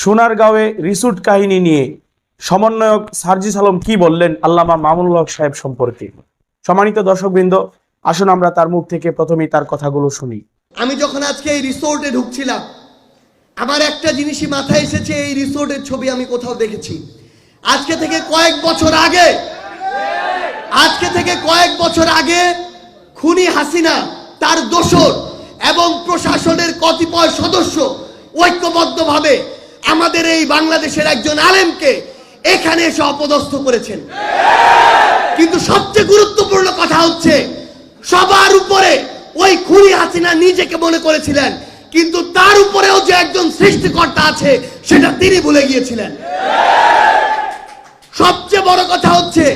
সোনারগাঁওয়ে রিসুট কাহিনী নিয়ে সমন্বয়ক সার্জিস আলম কি বললেন আল্লামা মামুনুল হক সাহেব সম্পর্কে? সম্মানিত দর্শকবৃন্দ, আসুন আমরা তার মুখ থেকে প্রথমেই তার কথাগুলো শুনি। আমি যখন আজকে এই রিসোর্টে ঢুকছিলাম, আমার একটা জিনিসই মাথায় এসেছে, এই রিসোর্টের ছবি আমি কোথাও দেখেছি। আজকে থেকে কয়েক বছর আগে, আজকে থেকে কয়েক বছর আগে খুনি হাসিনা, তার দোসর এবং প্রশাসনের কতিপয় সদস্য ঐক্যবদ্ধভাবে আমাদের এই বাংলাদেশের একজন আলেমকে এখানে এসে অপদস্থ করেছেন। কিন্তু সবচেয়ে গুরুত্বপূর্ণ কথা হচ্ছে, সবার উপরে ওই খুনি হাসিনা নিজেকে মনে করেছিলেন, কিন্তু তার উপরেও যে একজন সৃষ্টিকর্তা আছে, সেটা তিনি ভুলে গিয়েছিলেন। সবচেয়ে বড় কথা হচ্ছে,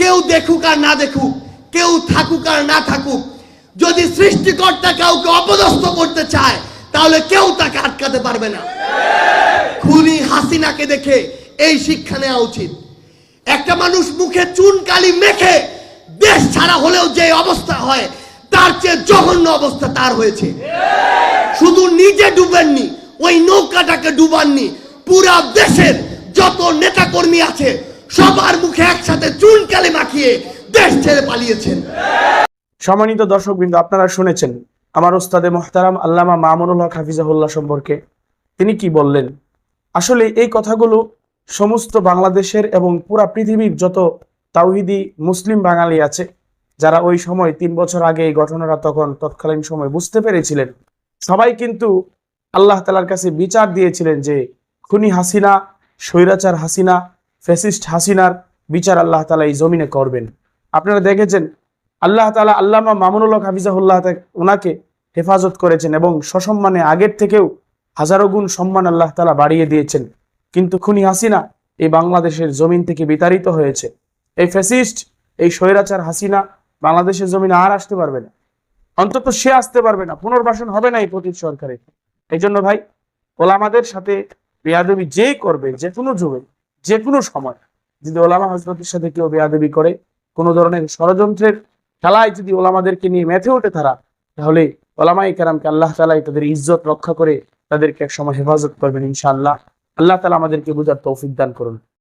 কেউ দেখুক আর না দেখুক, কেউ থাকুক আর না থাকুক, যদি সৃষ্টিকর্তা কাউকে অপদস্থ করতে চায়, তাহলে কেউ তাকে আটকাতে পারবে না। খুনি হাসিনাকে দেখে এই শিক্ষা নেওয়া উচিত। একটা মানুষ মুখে চুন, কালি মেখে দেশ ছাড়া হলেও যে অবস্থা হয়, তার চেয়ে জঘন্য অবস্থা তার হয়েছে। শুধু নিজে ডুবেননি, ওই নৌকাটাকে ডুবাননি, পুরা দেশের যত নেতা কর্মী আছে, সবার মুখে একসাথে চুন, কালি মাখিয়ে দেশ ছেড়ে পালিয়েছেন। সম্মানিত দর্শকবৃন্দ, আপনারা শুনেছেন আমার ওস্তাদে মোহতারাম আল্লামা মামুনুল হক হাফিজাহুল্লাহ সম্পর্কে। তিনি কি বললেন? আসলে এই কথাগুলো সমস্ত বাংলাদেশের এবং পুরা পৃথিবীর যত তাওহিদি মুসলিম বাঙালি আছে, যারা ওই সময় তিন বছর আগে এই ঘটনাটা তখন তৎকালীন সময় বুঝতে পেরেছিলেন, সবাই কিন্তু আল্লাহ তালার কাছে বিচার দিয়েছিলেন যে খুনি হাসিনা, স্বৈরাচার হাসিনা, ফ্যাসিস্ট হাসিনার বিচার আল্লাহ তালা এই জমিনে করবেন। আপনারা দেখেছেন, আল্লাহ তালা আল্লামা মামুনুল হক হাফিজাহুল্লাহ ওনাকে হেফাজত করেছেন এবং সসম্মানে আগের থেকেও হাজারো গুণ সম্মান আল্লাহ তালা বাড়িয়ে দিয়েছেন। কিন্তু খুনি হাসিনা এই বাংলাদেশের জমিন থেকে বিতাড়িত হয়েছে। এই ফ্যাসিস্ট, এই স্বৈরাচার হাসিনা বাংলাদেশের জমিনে আর আসতে পারবে না। অন্তত সে আসতে পারবে না, পুনর্বাসন হবে না এই পতিত সরকারের এই জন্য ভাই, ওলামাদের সাথে বেয়াদবি যেই করবে, যে কোনো যুগে, যে কোনো সময়, যদি ওলামা হজরতের সাথে কেউ বেয়াদবি করে, কোনো ধরনের ষড়যন্ত্রের খেলায় যদি ওলামাদেরকে নিয়ে মেতে ওঠে তারা, তাহলে ওলামাই কেরামকে আল্লাহ তালাই তাদের ইজ্জত রক্ষা করে তাদেরকে এক সময় হেফাজত করবেন ইনশাআল্লাহ। আল্লাহ তালা আমাদেরকে বুঝার তৌফিক দান করুন।